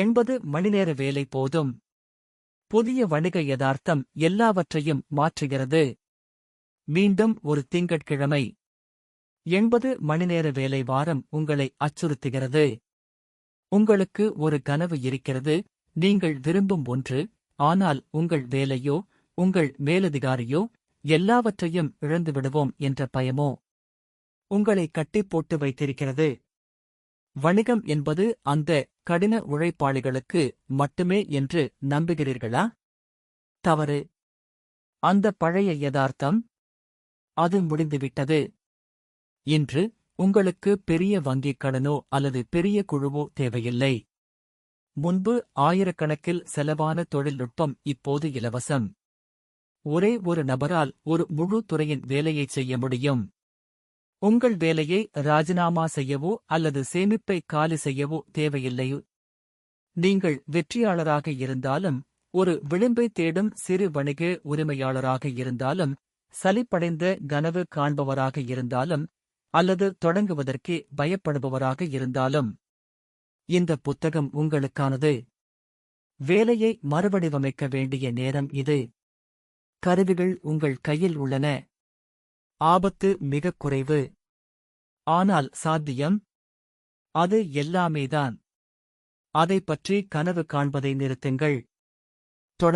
எண்பது மணிநேர வேலை போதும். புதிய வணிக யதார்த்தம் எல்லாவற்றையும் மாற்றுகிறது. மீண்டும் ஒரு திங்கட்கிழமை. எண்பது மணிநேர வேலை வாரம் உங்களை அச்சுறுத்துகிறது. உங்களுக்கு ஒரு கனவு இருக்கிறது. நீங்கள் விரும்பும் ஒன்று ஆனால் உங்கள் வேலையோ உங்கள் மேலதிகாரியோ எல்லாவற்றையும் இழந்துவிடுவோம் என்ற பயமோ உங்களை கட்டிப் போட்டு வைத்திருக்கிறது. வணிகம் என்பது அந்த கடின உழைப்பாளிகளுக்கு மட்டுமே என்று நம்புகிறீர்களா? தவறு. அந்த பழைய யதார்த்தம் அது முடிந்துவிட்டது இன்று உங்களுக்கு பெரிய வங்கிக் கடனோ அல்லது பெரிய குழுவோ தேவையில்லை. முன்பு ஆயிரக்கணக்கில் செலவான தொழில்நுட்பம் இப்போது இலவசம். ஒரே ஒரு நபரால் ஒரு முழு துறையின் வேலையைச் செய்ய முடியும். உங்கள் வேலையை ராஜினாமா செய்யவோ அல்லது சேமிப்பை காலி செய்யவோ தேவையில்லை நீங்கள் வெற்றியாளராக இருந்தாலும் ஒரு விளிம்பை தேடும் சிறு வணிக உரிமையாளராக இருந்தாலும் சலிப்படைந்த கனவு காண்பவராக இருந்தாலும் அல்லது தொடங்குவதற்கே பயப்படுபவராக இருந்தாலும். இந்த புத்தகம் உங்களுக்கானது. வேலையை மறுவடிவமைக்க வேண்டிய நேரம் இது. கருவிகள் உங்கள் கையில் உள்ளன. ஆபத்து மிகக் குறைவு. ஆனால் சாத்தியம்? அது எல்லாமேதான். அதைப் பற்றி கனவு காண்பதை நிறுத்துங்கள்.